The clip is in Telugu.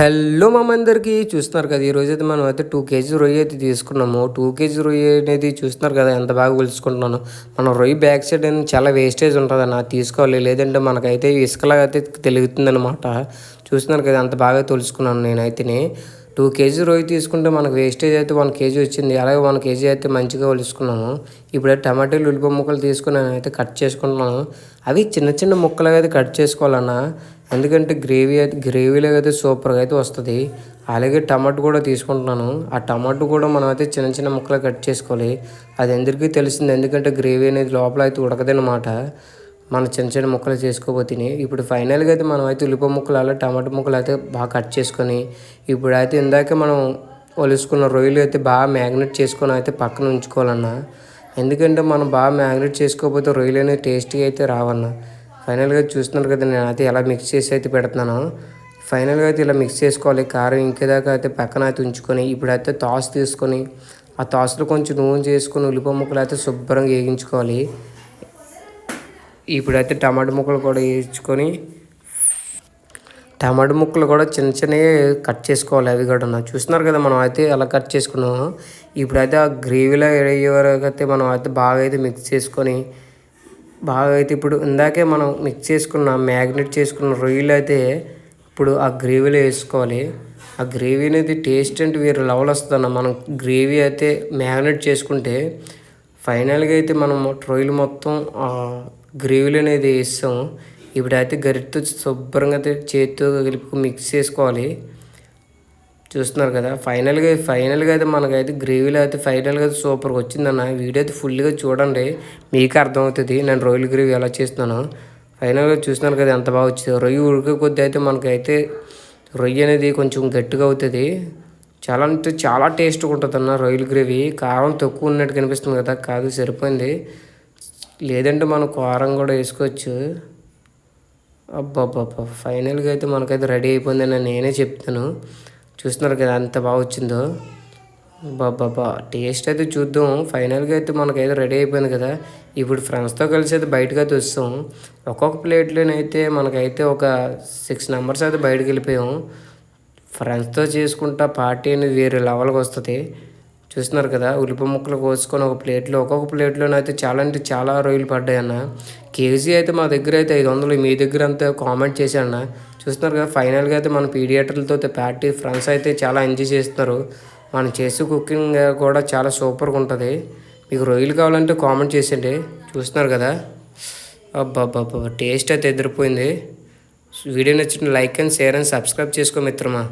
హలో అందరికీ చూస్తున్నారు కదా ఈరోజైతే అయితే మనం అయితే టూ కేజీ రొయ్య అయితే తీసుకున్నాము. టూ కేజీ రొయ్య అనేది చూస్తున్నారు కదా ఎంత బాగా కొలుచుకుంటున్నాను మనం రొయ్య బ్యాక్ సైడ్ అనేది చాలా వేస్టేజ్ ఉంటుంది అన్న తీసుకోవాలి. లేదంటే మనకైతే ఇసుకలాగా అయితే తెలుగుతుంది అనమాట చూస్తున్నారు కదా అంత బాగా తొలుచుకున్నాను నేనైతే టూ కేజీ రొయ్య తీసుకుంటే మనకు వేస్టేజ్ అయితే వన్ కేజీ వచ్చింది. అలాగే వన్ కేజీ అయితే మంచిగా ఒలుసుకున్నాము. ఇప్పుడు టమాటాలు ఉల్లిపాయ ముక్కలు తీసుకుని అయితే కట్ చేసుకుంటున్నాను. అవి చిన్న చిన్న ముక్కలుగా అయితే కట్ చేసుకోవాలన్నా ఎందుకంటే గ్రేవీ అయితే గ్రేవీలో అయితే సూపర్గా అయితే వస్తుంది. అలాగే టమాటో కూడా తీసుకుంటున్నాను. ఆ టమాటో కూడా మనం అయితే చిన్న చిన్న ముక్కలు కట్ చేసుకోవాలి. అది ఎందుకు తెలిసింది ఎందుకంటే గ్రేవీ అనేది లోపల అయితే ఉడకదనమాట మన చిన్న చిన్న ముక్కలు చేసుకోబోతుంది ఇప్పుడు ఫైనల్గా అయితే మనం అయితే ఉల్లిపాయ ముక్కలు అలా టమాటో ముక్కలు అయితే బాగా కట్ చేసుకొని ఇప్పుడు అయితే ఇందాక మనం ఒలుసుకున్న రొయ్యలు అయితే బాగా మ్యాగ్నెట్ చేసుకొని అయితే పక్కన ఉంచుకోవాలన్నా. ఎందుకంటే మనం బాగా మ్యాగ్నెట్ చేసుకోకపోతే రొయ్యలు అనేది టేస్టీగా అయితే రావన్నా. ఫైనల్గా చూస్తున్నారు కదా నేను అయితే ఎలా మిక్స్ చేసి అయితే పెడుతున్నాను. ఫైనల్గా అయితే ఇలా మిక్స్ చేసుకోవాలి. కారం ఇంకేదాకా అయితే పక్కన అయితే ఉంచుకొని ఇప్పుడైతే తాసు తీసుకొని ఆ తాసులో కొంచెం నూనె చేసుకొని ఉల్లిపాయ ముక్కలు అయితే శుభ్రంగా వేగించుకోవాలి. ఇప్పుడైతే టమాటా ముక్కలు కూడా వేయించుకొని టమాటా ముక్కలు కూడా చిన్న చిన్నవి కట్ చేసుకోవాలి అవి కూడా. చూస్తున్నారు కదా మనం అయితే అలా కట్ చేసుకున్నాము ఇప్పుడైతే ఆ గ్రేవీలో అయ్యే అయితే మనం అయితే బాగా అయితే మిక్స్ చేసుకొని బాగా అయితే ఇప్పుడు ఇందాకే మనం మిక్స్ చేసుకున్న మ్యాగ్నెట్ చేసుకున్న రొయ్యలు అయితే ఇప్పుడు ఆ గ్రేవీలో వేసుకోవాలి. ఆ గ్రేవీ అనేది టేస్ట్ అంటే వేరే లెవెల్ వస్తుందన్న. మనం గ్రేవీ అయితే మ్యాగ్నెట్ చేసుకుంటే ఫైనల్గా అయితే మనం రొయ్యలు మొత్తం గ్రేవీలు అనేది వేస్తాం. ఇప్పుడైతే గరిటతో శుభ్రంగా అయితే చేతితో కలిపి మిక్స్ చేసుకోవాలి. చూస్తున్నారు కదా ఫైనల్గా ఫైనల్గా అయితే మనకైతే గ్రేవీలో అయితే ఫైనల్గా అయితే సూపర్గా వచ్చిందన్న. వీడియో అయితే ఫుల్గా చూడండి. మీకు అర్థమవుతుంది. నేను రొయ్యల గ్రేవీ ఎలా చేస్తున్నాను. ఫైనల్గా చూస్తున్నారు కదా ఎంత బాగా వచ్చింది. రొయ్యి ఉడికే కొద్దీ అయితే మనకైతే రొయ్యి అనేది కొంచెం గట్టిగా అవుతుంది. చాలా అంటే చాలా టేస్ట్గా ఉంటుంది అన్న రొయ్యల గ్రేవీ కారం తక్కువ ఉన్నట్టు కనిపిస్తుంది కదా కాదు సరిపోయింది. లేదంటే మనం కారం కూడా వేసుకోవచ్చు. అబ్బాబ్బా ఫైనల్గా అయితే మనకైతే రెడీ అయిపోయిందని నేనే చెప్తాను. చూస్తున్నారు కదా అంత బాగా వచ్చిందో. బాబా టేస్ట్ అయితే చూద్దాం. ఫైనల్గా అయితే మనకైతే రెడీ అయిపోయింది కదా. ఇప్పుడు ఫ్రెండ్స్తో కలిసి అయితే బయటకు అయితే వస్తాం. ఒక్కొక్క ప్లేట్లోనైతే మనకైతే ఒక సిక్స్ నెంబర్స్ అయితే బయటకు వెళ్ళిపోయాం. ఫ్రెండ్స్తో చేసుకుంటా పార్టీ అనేది వేరే లెవెల్కి వస్తుంది. చూస్తున్నారు కదా ఉల్లిపాయ ముక్కలు కోసుకొని ఒక ప్లేట్లో ఒక్కొక్క ప్లేట్లోనైతే చాలా అంటే చాలా రొయ్యలు పడ్డాయి అన్న కేజీ అయితే మా దగ్గర అయితే ఐదు వందలు మీ దగ్గర అంతా కామెంట్ చేశాన్న చూస్తున్నారు కదా ఫైనల్గా అయితే మన పీడియేటర్లతో పార్టీ ఫ్రెండ్స్ అయితే చాలా ఎంజాయ్ చేస్తున్నారు. మనం చేసే కుకింగ్ కూడా చాలా సూపర్గా ఉంటుంది. మీకు రొయ్యలు కావాలంటే కామెంట్ చేసేయండి. చూస్తున్నారు కదా. అబ్బాబ్బాబ్బా టేస్ట్ అయితే ఎదిరిపోయింది. వీడియో నచ్చిన like and share and subscribe చేసుకో మిత్రమా.